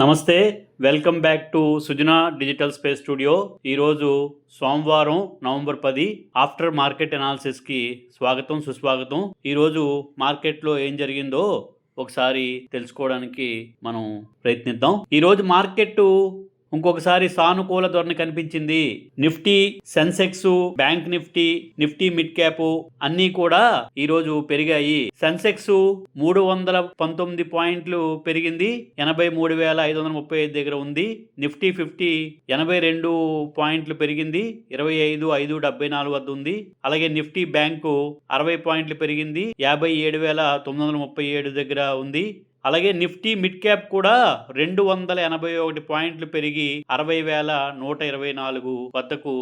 నమస్తే welcome back to Sujana digital space studio. ఈరోజు సోమవారం నవంబర్ పది ఆఫ్టర్ మార్కెట్ అనాలిసిస్కి స్వాగతం సుస్వాగతం. ఈరోజు మార్కెట్లో ఏం జరిగిందో ఒకసారి తెలుసుకోవడానికి మనం ప్రయత్నిద్దాం. ఈరోజు మార్కెట్ ఇంకొకసారి సానుకూల ధోరణి కనిపించింది. Nifty Sensex bank Nifty Nifty mid cap అన్నీ కూడా ఈరోజు పెరిగాయి. సెన్సెక్స్ మూడు వందల పంతొమ్మిది పాయింట్లు పెరిగింది ఎనభై మూడు వేల ఐదు వందల ముప్పై ఐదు దగ్గర ఉంది. నిఫ్టీ ఫిఫ్టీ ఎనభై రెండు పాయింట్లు పెరిగింది ఇరవై ఐదు ఐదు డెబ్బై నాలుగు వద్ద ఉంది. అలాగే నిఫ్టీ బ్యాంకు అరవై పాయింట్లు పెరిగింది యాభై ఏడు వేల తొమ్మిది వందల ముప్పై ఏడు దగ్గర ఉంది. అలాగే నిఫ్టీ మిడ్ క్యాప్ కూడా రెండు వందల ఎనభై ఒకటి పాయింట్లు పెరిగి అరవై వేల నూట ఇరవై నాలుగు వద్దకు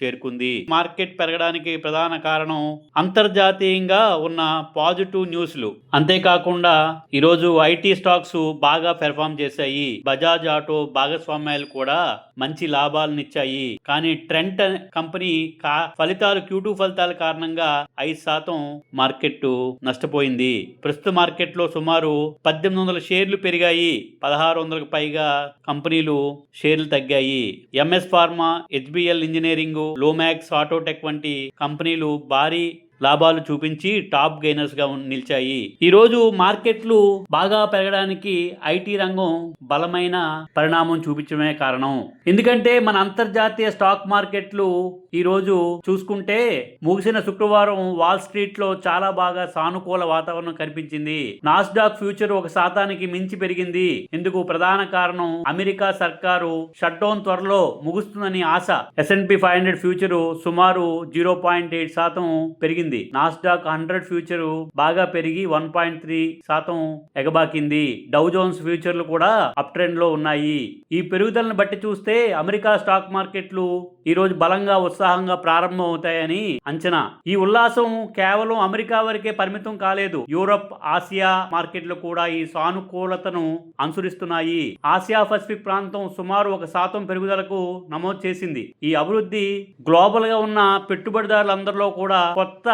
చేరుకుంది. మార్కెట్ పెరగడానికి ప్రధాన కారణం అంతర్జాతీయంగా ఉన్న పాజిటివ్ న్యూస్లు. అంతేకాకుండా ఈరోజు ఐటీ స్టాక్స్ బాగా పెర్ఫామ్ చేశాయి. బజాజ్ ఆటో భాగస్వామ్యాలు కూడా మంచి లాభాలను ఇచ్చాయి. కానీ ట్రెంట్ కంపెనీ కా ఫలితాలు క్యూటూ ఫలితాల కారణంగా ఐదు శాతం మార్కెట్ నష్టపోయింది. ప్రస్తుత మార్కెట్లో సుమారు పద్దెనిమిది వందల షేర్లు పెరిగాయి. పదహారు వందలకు పైగా కంపెనీలు షేర్లు తగ్గాయి. MS pharma HBL engineering Lumax Autotech వంటి కంపెనీలు భారీ లాభాలు చూపించి టాప్ గెయినర్స్గా నిలిచాయి. ఈ రోజు మార్కెట్లు బాగా పెరగడానికి ఐటీ రంగం బలమైన పరిణామం చూపించడమే కారణం. ఎందుకంటే మన అంతర్జాతీయ స్టాక్ మార్కెట్లు ఈ రోజు చూసుకుంటే ముగిసిన శుక్రవారం వాల్ స్ట్రీట్లో చాలా బాగా సానుకూల వాతావరణం కనిపించింది. నాస్డాక్ ఫ్యూచర్ ఒక శాతానికి మించి పెరిగింది. ఇందుకు ప్రధాన కారణం అమెరికా సర్కారు షట్ డౌన్ త్వరలో ముగుస్తుందని ఆశ. ఎస్ఎన్పి ఫైవ్ హండ్రెడ్ ఫ్యూచర్ సుమారు జీరో పాయింట్ ఎయిట్ శాతం పెరిగింది. నాస్డాక్ హండ్రెడ్ ఫ్యూచర్ బాగా పెరిగి వన్ పాయింట్ త్రీ శాతం ఎగబాకింది. డౌ జోన్స్ ఫ్యూచర్లు కూడా అప్ ట్రెండ్లో ఉన్నాయి. ఈ పెరుగుదలను బట్టి చూస్తే అమెరికా స్టాక్ మార్కెట్లు ఈ రోజు బలంగా ఉత్సాహంగా ప్రారంభం అవుతాయని అంచనా. ఈ ఉల్లాసం కేవలం అమెరికా వరకే పరిమితం కాలేదు. యూరప్ ఆసియా మార్కెట్లు కూడా ఈ సానుకూలతను అనుసరిస్తున్నాయి. ఆసియా పసిఫిక్ ప్రాంతం సుమారు ఒక శాతం పెరుగుదలకు నమోదు చేసింది. ఈ అభివృద్ధి గ్లోబల్గా ఉన్న పెట్టుబడిదారులందరిలో కూడా కొత్త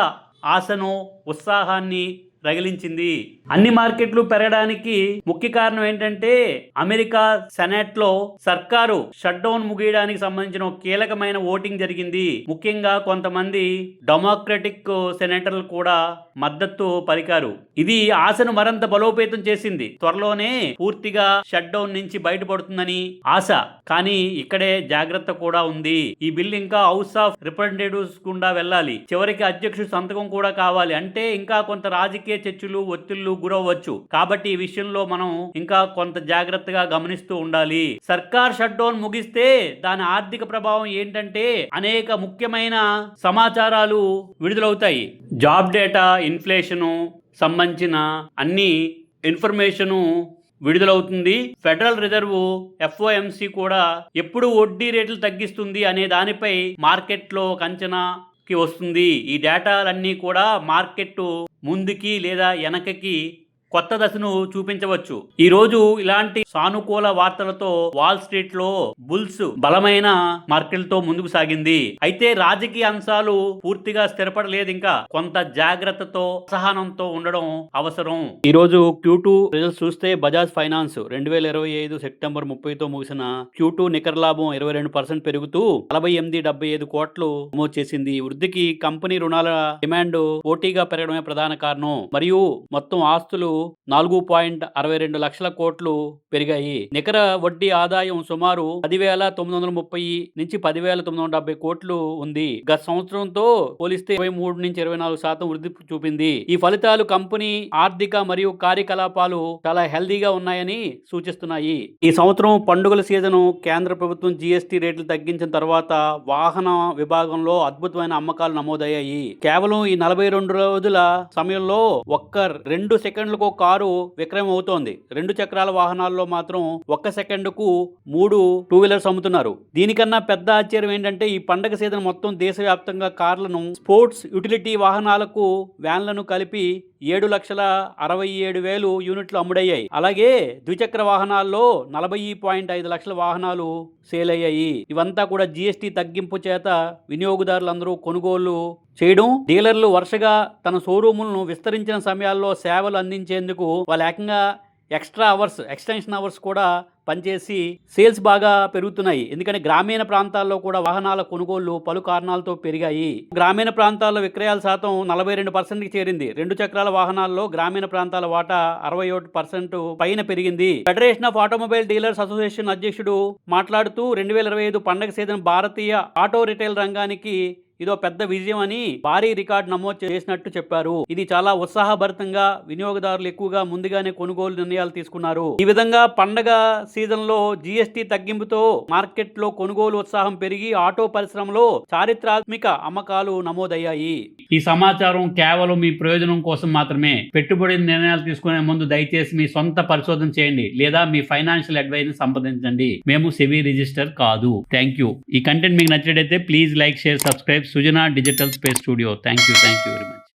ఆశను ఉత్సాహాన్ని రగిలించింది. అన్ని మార్కెట్లు పెరగడానికి ముఖ్య కారణం ఏంటంటే అమెరికా సెనెట్లో సర్కారు షట్ డౌన్ ముగియడానికి సంబంధించిన కీలకమైన ఓటింగ్ జరిగింది. ముఖ్యంగా కొంతమంది డెమోక్రటిక్ సెనేటర్లు కూడా మద్దతు పలికారు. ఇది ఆశను మరింత బలోపేతం చేసింది. త్వరలోనే పూర్తిగా షట్ డౌన్ నుంచి బయటపడుతుందని ఆశ. కానీ ఇక్కడే జాగ్రత్త కూడా ఉంది. ఈ బిల్ ఇంకా హౌస్ ఆఫ్ రిప్రజెంటేటివ్స్ గుండా వెళ్ళాలి. చివరికి అధ్యక్షుడు సంతకం కూడా కావాలి. అంటే ఇంకా కొంత రాజకీయ చర్చలు ఒత్తిళ్ళు గురవ్వచ్చు. కాబట్టి ఈ విషయంలో మనం ఇంకా కొంత జాగ్రత్తగా గమనిస్తూ ఉండాలి. సర్కార్ షట్ డౌన్ ముగిస్తే దాని ఆర్థిక ప్రభావం ఏంటంటే అనేక ముఖ్యమైన సమాచారాలు విడుదలవుతాయి. జాబ్ డేటా ఇన్ఫ్లేషను సంబంధించిన అన్ని ఇన్ఫర్మేషను విడుదలవుతుంది. ఫెడరల్ రిజర్వ్ ఎఫ్ఓఎంసి కూడా ఎప్పుడు వడ్డీ రేట్లు తగ్గిస్తుంది అనే దానిపై మార్కెట్లో ఒక అంచనాకి వస్తుంది. ఈ డేటాలన్నీ కూడా మార్కెట్ ముందుకి లేదా వెనకకి కొత్త దశను చూపించవచ్చు. ఈ రోజు ఇలాంటి సానుకూల వార్తలతో వాల్ స్ట్రీట్లో బుల్స్ బలమైన మార్కెట్లతో ముందుకు సాగింది. అయితే రాజకీయ అంశాలు పూర్తిగా స్థిరపడలేదు. ఇంకా కొంత జాగ్రత్తతో సహనంతో ఉండడం అవసరం. ఈ రోజు క్యూ టూ రిజల్ట్స్ చూస్తే బజాజ్ ఫైనాన్స్ రెండు వేల ఇరవై ఐదు సెప్టెంబర్ ముప్పైతో ముగిసిన క్యూ టూ నికర లాభం ఇరవై రెండు పర్సెంట్ పెరుగుతూ నలభై ఎనిమిది డెబ్బై ఐదు కోట్లు నమోదు చేసింది. వృద్ధికి కంపెనీ రుణాల డిమాండ్ పోటీగా పెరగడమే ప్రధాన కారణం. మరియు మొత్తం ఆస్తులు నాలుగు పాయింట్ అరవై రెండు లక్షల కోట్లు పెరిగాయి. నికర వడ్డీ ఆదాయం సుమారు పదివేల తొమ్మిది వందల ముప్పై నుంచి పదివేల తొమ్మిది వందల డెబ్బై కోట్లు ఉంది. గత సంవత్సరంతో పోలిస్తే ఇరవై మూడు నుంచి ఇరవై నాలుగు శాతం వృద్ధి చూపింది. ఈ ఫలితాలు కంపెనీ ఆర్థిక మరియు కార్యకలాపాలు చాలా హెల్దీగా ఉన్నాయని సూచిస్తున్నాయి. ఈ సంవత్సరం పండుగల సీజన్ కేంద్ర ప్రభుత్వం జీఎస్టీ రేట్లు తగ్గించిన తర్వాత వాహన విభాగంలో అద్భుతమైన అమ్మకాలు నమోదయ్యాయి. కేవలం ఈ నలభై రెండు రోజుల సమయంలో ఒక్క రెండు సెకండ్లకు కారు విక్రయం అవుతోంది రెండు చక్రాల వాహనాల్లో మాత్రం ఒక్క సెకండ్కు మూడు టూ వీలర్స్ అమ్ముతున్నారు. దీనికన్నా పెద్ద ఆశ్చర్యం ఏంటంటే ఈ పండగ సీజన్ మొత్తం దేశవ్యాప్తంగా కార్లను స్పోర్ట్స్ యుటిలిటీ వాహనాలకు వ్యాన్లను కలిపి ఏడు లక్షల అరవై ఏడు వేలు యూనిట్లు అమ్ముడయ్యాయి. అలాగే ద్విచక్ర వాహనాల్లో నలభై పాయింట్ ఐదు లక్షల వాహనాలు సేల్ అయ్యాయి ఇవంతా కూడా జీఎస్టీ తగ్గింపు చేత వినియోగదారులందరూ కొనుగోలు చేయడం డీలర్లు వరుసగా తన షోరూములను విస్తరించిన సమయాల్లో సేవలు అందించేందుకు వాళ్ళు ఏకంగా ఎక్స్ట్రా అవర్స్ ఎక్స్టెన్షన్ అవర్స్ కూడా పనిచేసి సేల్స్ బాగా పెరుగుతున్నాయి. ఎందుకంటే గ్రామీణ ప్రాంతాల్లో కూడా వాహనాల కొనుగోళ్ళు పలు కారణాలతో పెరిగాయి. గ్రామీణ ప్రాంతాల్లో విక్రయాల శాతం నలభై రెండు పర్సెంట్కి చేరింది. రెండు చక్రాల వాహనాల్లో గ్రామీణ ప్రాంతాల వాటా అరవై ఒకటి పర్సెంట్ పైన పెరిగింది. Federation of Automobile Dealers Association అధ్యక్షుడు మాట్లాడుతూ రెండు వేల ఇరవై ఐదు పండగ సీజన్ భారతీయ ఆటో రిటైల్ రంగానికి ఇదో పెద్ద విజయం అని భారీ రికార్డు నమోదు చేసినట్టు చెప్పారు. ఇది చాలా ఉత్సాహభరితంగా వినియోగదారులు ఎక్కువగా ముందుగానే కొనుగోలు నిర్ణయాలు తీసుకున్నారు. ఈ విధంగా పండగ సీజన్లో జీఎస్టీ తగ్గింపుతో మార్కెట్లో కొనుగోలు ఉత్సాహం పెరిగి ఆటో పరిశ్రమలో చారిత్రాత్మక అమ్మకాలు నమోదయ్యాయి. ఈ సమాచారం కేవలం మీ ప్రయోజనం కోసం మాత్రమే. పెట్టుబడి నిర్ణయాలు తీసుకునే ముందు దయచేసి మీ సొంత పరిశోధన చేయండి లేదా మీ ఫైనాన్షియల్ అడ్వైజ్ సంప్రదించండి. మేము సెవీ రిజిస్టర్ కాదు. Thank you. ఈ కంటెంట్ మీకు నచ్చినట్టయితే please like share subscribe. Sujana digital space studio thank you thank you very much